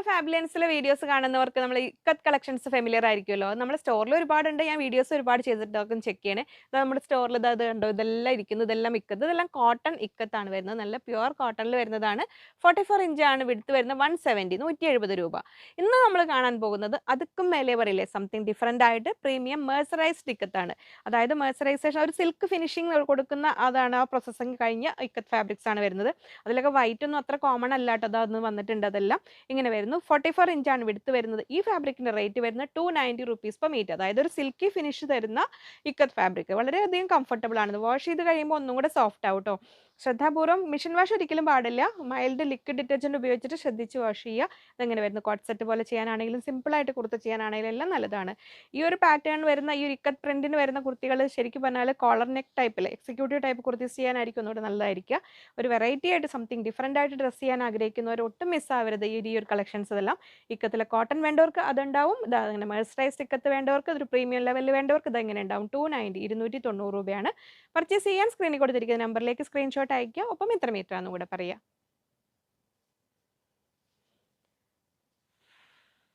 നമ്മുടെ ഫാബിലൻസിലെ വീഡിയോസ് കാണുന്നവർക്ക് നമ്മൾ ഇക്കത്ത് കളക്ഷൻസ് ഫെമിലിയർ ആയിരിക്കുമല്ലോ. നമ്മുടെ സ്റ്റോറിൽ ഒരുപാടുണ്ട്. ഞാൻ വീഡിയോസ് ഒരുപാട് ചെയ്തിട്ടൊക്കെ ചെക്ക് ചെയ്യണേ. ഇത് നമ്മുടെ സ്റ്റോറിൽ ഇത് അത് കണ്ടോ? ഇതെല്ലാം ഇരിക്കുന്നു. ഇതെല്ലാം ഇക്കത്ത് ഇതെല്ലാം കോട്ടൺ ഇക്കത്താണ് വരുന്നത്. നല്ല പ്യുവർ കോട്ടണിൽ വരുന്നതാണ്. ഫോർട്ടി ഫോർ ഇഞ്ചാണ് വിടുത്ത് വരുന്നത് വൺ സെവന്റി നൂറ്റി എഴുപത് രൂപ. ഇന്ന് നമ്മൾ കാണാൻ പോകുന്നത് അതുക്കും മേലെ പറയില്ലേ? സംതിങ് ഡിഫറെന്റ് ആയിട്ട് പ്രീമിയം മേഴ്സറൈസ്ഡ് ഇക്കത്താണ്. അതായത് മേഴ്സറൈസേഷൻ ഒരു സിൽക്ക് ഫിനിഷിംഗ് കൊടുക്കുന്ന അതാണ് ആ പ്രോസസ്സിങ് കഴിഞ്ഞ ഇക്കത്ത് ഫാബ്രിക്സ് ആണ് വരുന്നത്. അതിലൊക്കെ വൈറ്റ് ഒന്നും അത്ര കോമൺ അല്ലാട്ടോ അതൊന്നും വന്നിട്ടുണ്ട് അതെല്ലാം. ഇങ്ങനെ വരുന്നു. ഫോർട്ടി ഫോർ ഇഞ്ചാണ് വിടുത്ത് വരുന്നത്. ഈ ഫാബ്രിക്കിന്റെ റേറ്റ് വരുന്നത് two ninety rupees per metre അതായത് ഒരു സിൽക്കി ഫിനിഷ് തരുന്ന ഇക്കത്ത് ഫാബ്രിക് വളരെയധികം കംഫർട്ടബിൾ ആണ് വാഷ് ചെയ്ത് കഴിയുമ്പോൾ ഒന്നും കൂടെ സോഫ്റ്റ് ആവും കേട്ടോ ശ്രദ്ധാപൂർവം മിഷൻ വാഷ് ഒരിക്കലും പാടില്ല. മൈൽഡ് ലിക്വിഡ് ഡിറ്റർജന്റ് ഉപയോഗിച്ചിട്ട് ശ്രദ്ധിച്ച് വാഷ് ചെയ്യുക. അതെങ്ങനെ വരുന്നു. കോട്ട് സെറ്റ് പോലെ ചെയ്യാനാണെങ്കിലും സിമ്പിളായിട്ട് കുർത്ത ചെയ്യാനാണെങ്കിലും എല്ലാം നല്ലതാണ്. ഈ ഒരു പാറ്റേൺ വരുന്ന ഈ ഒരു ഇക്കത്ത് പ്രിന്റിന് വരുന്ന കുർത്തികൾ ശരിക്കും പറഞ്ഞാൽ കോളർ നെക്ക് ടൈപ്പിൽ എക്സിക്യൂട്ടീവ് ടൈപ്പ് കുർത്തീസ് ചെയ്യാനായിരിക്കും ഒന്നുകൂടെ നല്ലതായിരിക്കുക. ഒരു വെറൈറ്റി ആയിട്ട് സംതിങ് ഡിഫറെന്റ് ആയിട്ട് ഡ്രസ്സ് ചെയ്യാൻ ആഗ്രഹിക്കുന്നവർ ഒട്ടും മിസ്സാവരുത് ഈ ഒരു കളക്ഷൻസ് എല്ലാം ഇക്കത്തിലെ കോട്ടൺ വേണ്ടവർക്ക് അതുണ്ടാവും. ഇതാ അങ്ങനെ മേഴ്സറൈസ്ഡ് ഇക്കത്ത് വേണ്ടവർക്ക് ഒരു പ്രീമിയം ലെവലിൽ വേണ്ടവർക്ക് ഇതെങ്ങനെ ഉണ്ടാവും? ടു നയന്റി ഇരുന്നൂറ്റി തൊണ്ണൂറ് രൂപയാണ്. പർച്ചേസ് ചെയ്യാൻ സ്ക്രീനിൽ കൊടുത്തിരിക്കുന്ന നമ്പറിലേക്ക് സ്ക്രീൻഷോട്ട് അയക്കുക ഒപ്പം എത്ര മീറ്റർ ആണെന്നും കൂടെ പറയുക